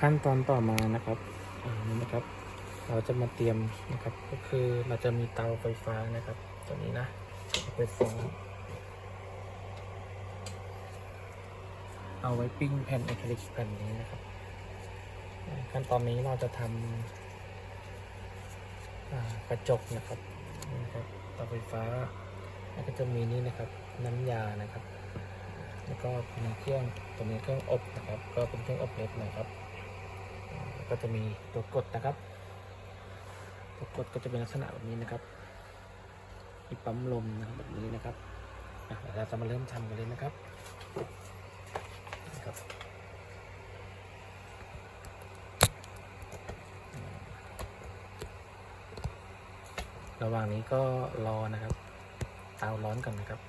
ขั้นตอนต่อมานะครับอ่านี่นะครับ เราจะมาเตรียมนะครับ ก็คือเราจะมีเตาไฟฟ้านะครับ ตัวนี้นะไฟฟ้าเอาไว้ปิ้งแผ่นอะคริลิกแผ่นนี้นะครับขั้นตอนนี้เราจะทำกระจกนะครับนี่นะครับเตาไฟฟ้าแล้วก็จะมีนี่นะครับน้ำยานะครับ แล้วก็มีเครื่องตัวนี้เครื่องอบนะครับ ก็เป็นเครื่องอบเล็กนะครับ ก็จะมีตัวกดนะครับ ตัวกดก็จะเป็นลักษณะแบบนี้นะครับมีปั๊มลมนะครับแบบนี้นะครับเราจะมาเริ่มทำกันเลยนะครับนะครับระหว่างนี้ก็รอนะครับ เตาร้อนก่อนนะครับ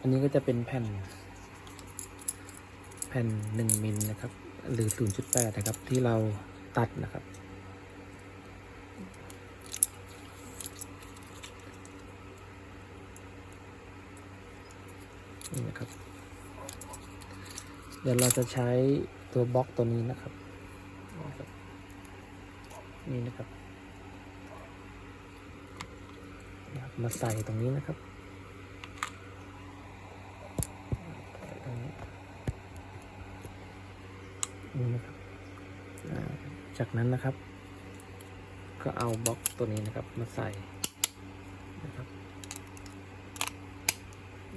อันนี้ก็จะเป็นแผ่น ผ่นหนึ่งมิลนะครับ หรือ 0.8 นะครับ ที่เราตัดนะครับ นี่นะครับ เดี๋ยวเราจะใช้ตัวบล็อกตัวนี้นะครับนะครับนี่นะครับนะครับ มาใส่ตรงนี้นะครับใส่ตรงนี้ นี่นะครับจากนั้นนะครับ ก็เอาบล็อกตัวนี้นะครับมาใส่นะครับ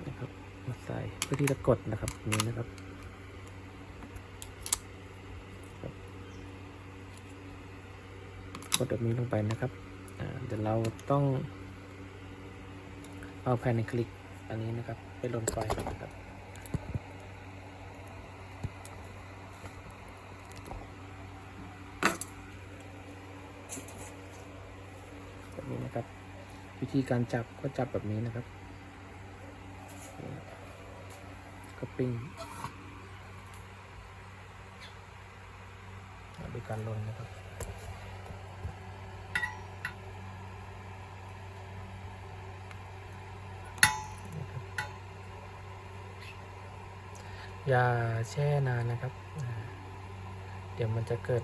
นะครับมาใส่เพื่อที่จะกดนะครับนี้นะครับกดแบบนี้ลงไปนะครับเดี๋ยวเราต้องเอาแผ่นในคลิกอันนี้นะครับ ไปลนไฟนะครับนี้นะครับ วิ ธีการจับก็จับแบบนี้นะครับก็ปิ้งอ่าดูการลนนะครับ อย่าแช่นานนะครับ เดี๋ยวมันจะเกิด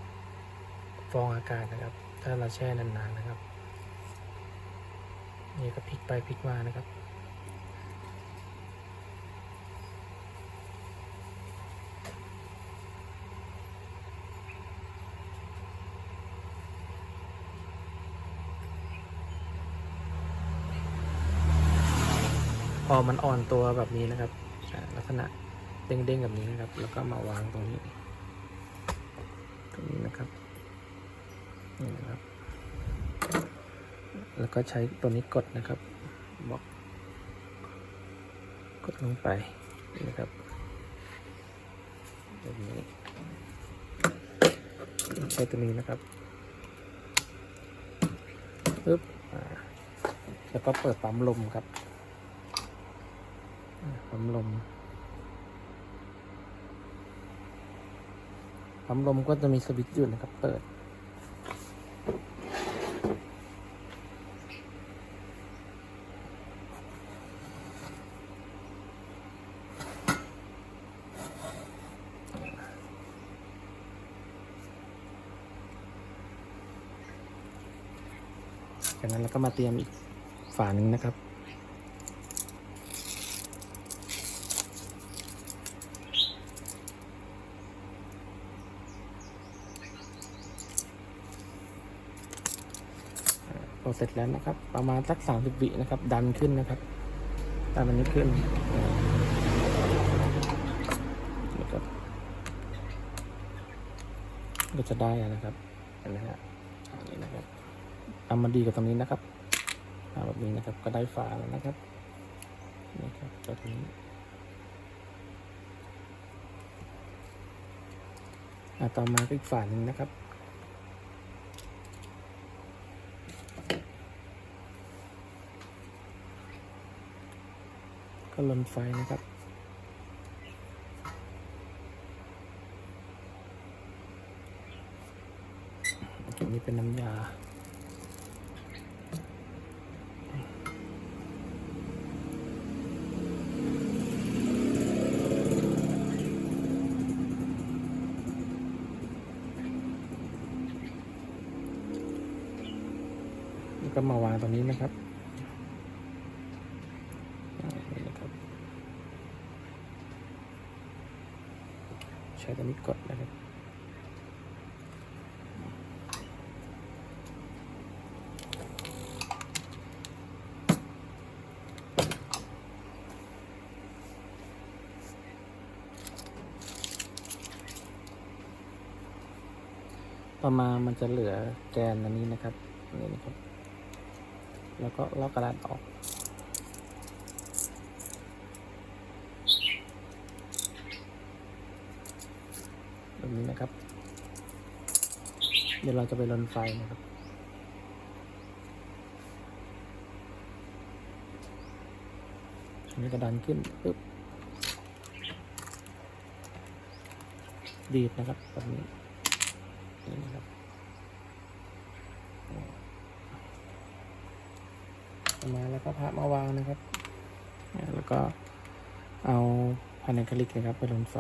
ฟองอากาศนะครับ ถ้าเราแช่นานๆนะครับ นี่ก็พลิกไปพลิกมานะครับ พอมันอ่อนตัวแบบนี้นะครับ ลักษณะเด้งๆแบบนี้นะครับ แล้วก็มาวางตรงนี้ ตรงนี้นะครับนี่นะครับ แล้วก็ใช้ตัวนี้กดนะครับบล็อกกดลงไปนะครับแบบนี้ใช้ตัวนี้นะครับปึ๊บแล้วก็เปิดปั๊มลมครับปั๊มลมปั๊มลมก็จะมีสวิตช์อยู่นะครับ เปิด นั้นเราก็มาเตรียมอีกฝาหนึ่งนะครับ พอเสร็จแล้วนะครับ ประมาณสักสามสิบวินะครับ ดันขึ้นนะครับดันมันนี้ขึ้นก็จะได้นะครับเห็นไหมฮะอันนี้นะ ทำมาดีกว่าตรงนี้นะครับแบบนี้นะครับก็ได้ฝาแล้วนะครับนี่ครับแบบนี้อต่อมาก็อีกฝาหนึ่งนะครับก็ลนไฟนะครับ ตรงนี้เป็นน้ำยา ก็มาวางตรงนี้นะครับใช้ตัวนี้กดนะครับต่อมามันจะเหลือแกนอันนี้นะครับนี่นะครับ แล้วก็ลอกกระดาษออก แบบนี้นะครับ เดี๋ยวเราจะไปลนไฟนะครับนนี้ก็ดันขึ้นปึ๊บดีดนะครับแบบนี้นี่นะครับเอา มาแล้วก็พับมาวางนะครับ แล้วก็เอาพานาคลิกนะครับไปลนไฟ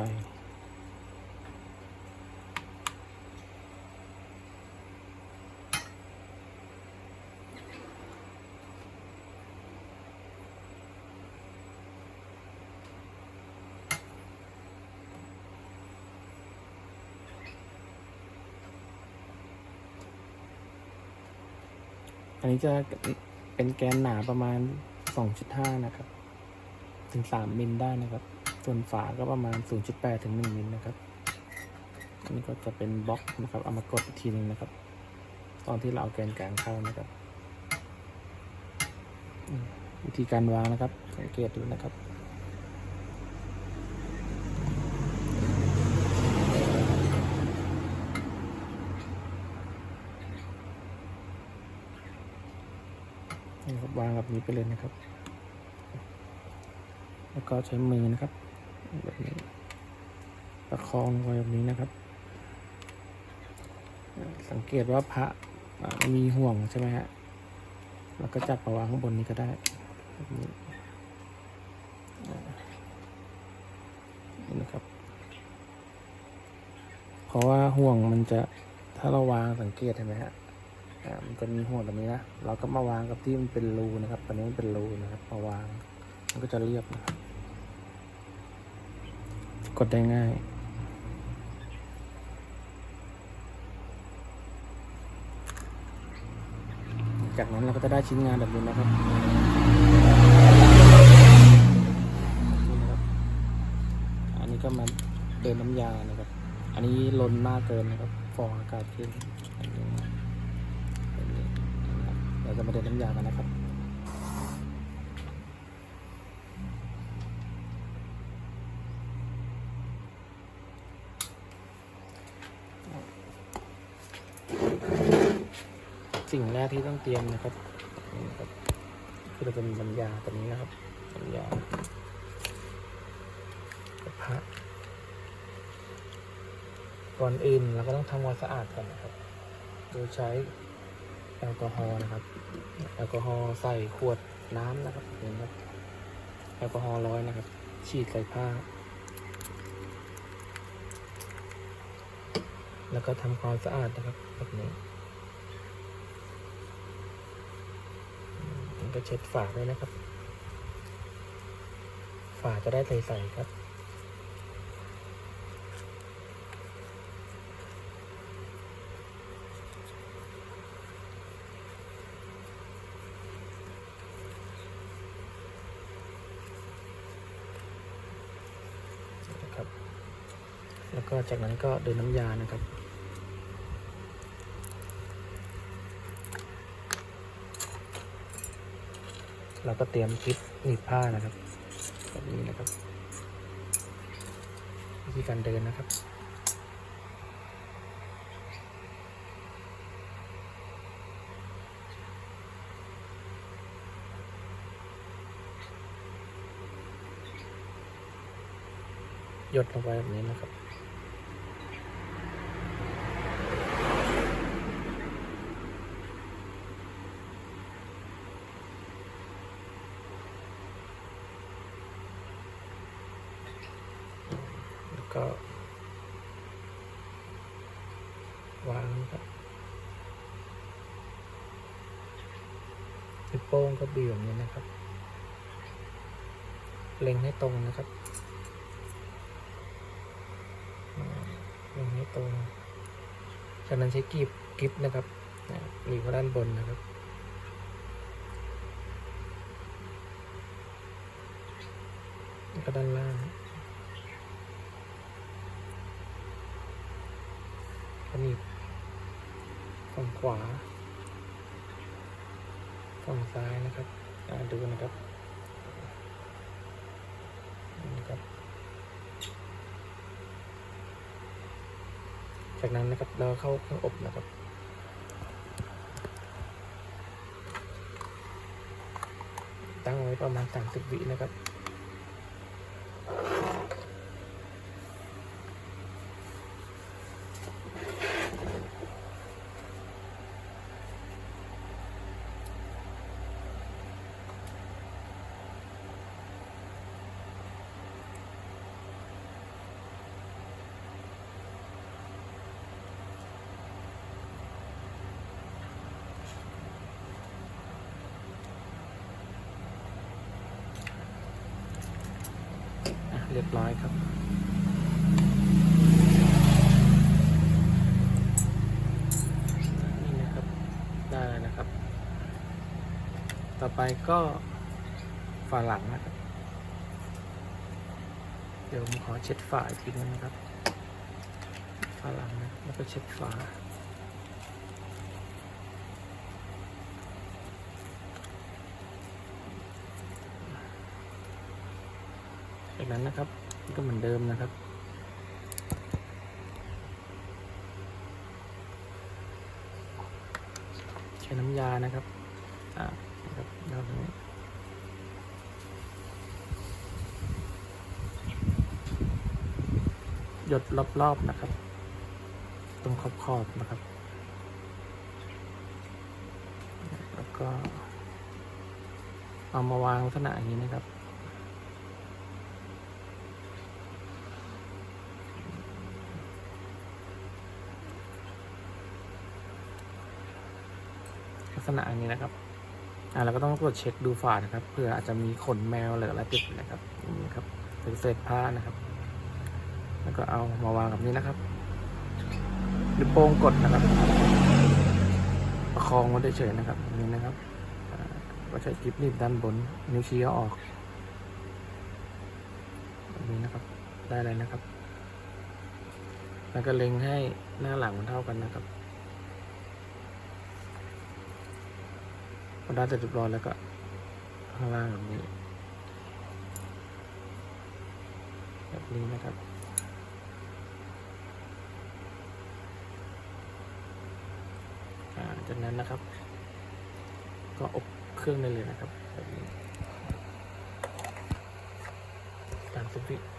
อันนี้จะ เป็นแกนหนาประมาณ 2.5 นะครับ ถึง 3 มิลได้นะครับ ส่วนฝาก็ประมาณ 0.8 ถึง 1 มิลนะครับอันนี้ก็จะเป็นบล็อกนะครับ เอามากดอีกทีหนึงนะครับ ตอนที่เราเอาแกนกลางเข้านะครับ วิธีการวางนะครับ สังเกตดูนะครับ นี่ครับ วางแบบนี้ไปเลยนะครับ แล้วก็ใช้มือนะครับแบบนี้ประคองไว้แบบนี้นะครับ สังเกตว่าพระมีห่วงใช่ไหมฮะแล้วก็จับมาวางข้างบนนี้ก็ได้แบบนี้นะครับ เพราะว่าห่วงมันจะถ้าเราวางสังเกตเห็นไหมฮะ มันจะมีห่วงแบบนี้นะ เราก็มาวางกับที่มันเป็นรูนะครับ ตอนนี้มันเป็นรูนะครับ มาวาง มันก็จะเรียบนะครับ กดได้ง่าย จากนั้นเราก็จะได้ชิ้นงานแบบนี้นะครับอันนี้ก็มาเดินน้ำยานะครับ อันนี้ลนมากเกินนะครับ ฟองอากาศขึ้นอันนี้ แบบนี้นะครับ เราจะมาเดินน้ำยากันนะครับสิ่งแรกที่ต้องเตรียมนะครับนี่นะครับคือเราจะมีน้ำยาตัวนี้นะครับน้ำยากระพะก่อนอื่นเราก็ต้องทำความสะอาดก่อนนะครับ โดยใช้แอลกอฮอล์นะครับ แอลกอฮอล์ใส่ขวดน้ำนะครับนี่ครับแอลกอฮอล์ร้อยนะครับ ฉีดใส่ผ้า แล้วก็ทำความสะอาดนะครับแบบนี้ก็เช็ดฝาด้วยนะครับ ฝาจะได้ใสๆครับ ครับ แล้วก็จากนั้นก็เดินน้ำยานะครับเราก็เตรียมคลิปหนีบผ้านะครับแบบนี้นะครับ วิธีการเดินนะครับ ยดลงไปแบบนี้นะครับ แล้วก็ วางครับโป้งก็บีบแบบนี้นะครับ เล็งให้ตรงนะครับอ่าเล็งให้ ตรง จากนั้นใช้กีบกิฟนะครับนะบีบเข้าด้านบนนะครับแล้วก็ด้านล่างก็หนีบฝั่งขวาฝั่งซ้ายนะครับดูนะครับนี่นะครับ จากนั้นนะครับเราเข้าเครื่องอบนะครับตั้งไว้ประมาณ 30 วินะครับ เรียบร้อยครับ นี่นะครับ ได้แล้วนะครับ ต่อไปก็ฝาหลังนะครับ เดี๋ยวผมขอเช็ดฝาอีกทีนึงนะครับฝาหลังนะแล้วก็เช็ดฝา จากนั้นนะครับก็เหมือนเดิมนะครับ ใช้น้ำยานะครับอ่านะครับเราตรงนี้หยดรอบๆนะครับ ตรงขอบๆนะครับ แล้วก็เอามาวางลักษณะอย่างนี้นะครับ ษณะอย่างนี้นะครับ อ่าเราก็ต้องตรวจเช็คดูฝานะครับเพื่ออาจจะมีขนแมวหรืออะไรติดนะครับอย่างนี้ครับหรือเศษผ้านะครับ แล้วก็เอามาวางแบบนี้นะครับนิ้วโป้งกดนะครับ ประคองไว้เฉยๆนะครับอย่างนี้นะครับก็ใช้กิฟต์นิบด้านบนนิ้วชี้อออกแบบนี้นะครับ ได้เลยนะครับ แล้วก็เล็งให้หน้าหลังมันเท่ากันนะครับ พอได้เสร็จเรียบร้อยแล้วก็ข้างล่างแบบนี้ แบบนี้นะครับจากนั้นนะครับ ก็อบเครื่องได้เลยนะครับแบบนี้ตามสิบวิ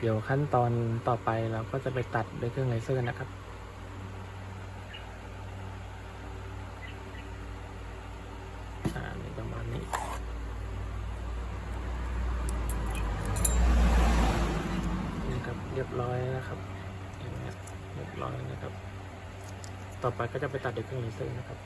เดี๋ยวขั้นตอนต่อไปเราก็จะไปตัดด้วยเครื่องเลเซอร์นะครับอ่าประมาณนี้ นี่ครับเรียบร้อยแล้วนะครับเรียบร้อยนะครับ ต่อไปก็จะไปตัดด้วยเครื่องเลเซอร์นะครับ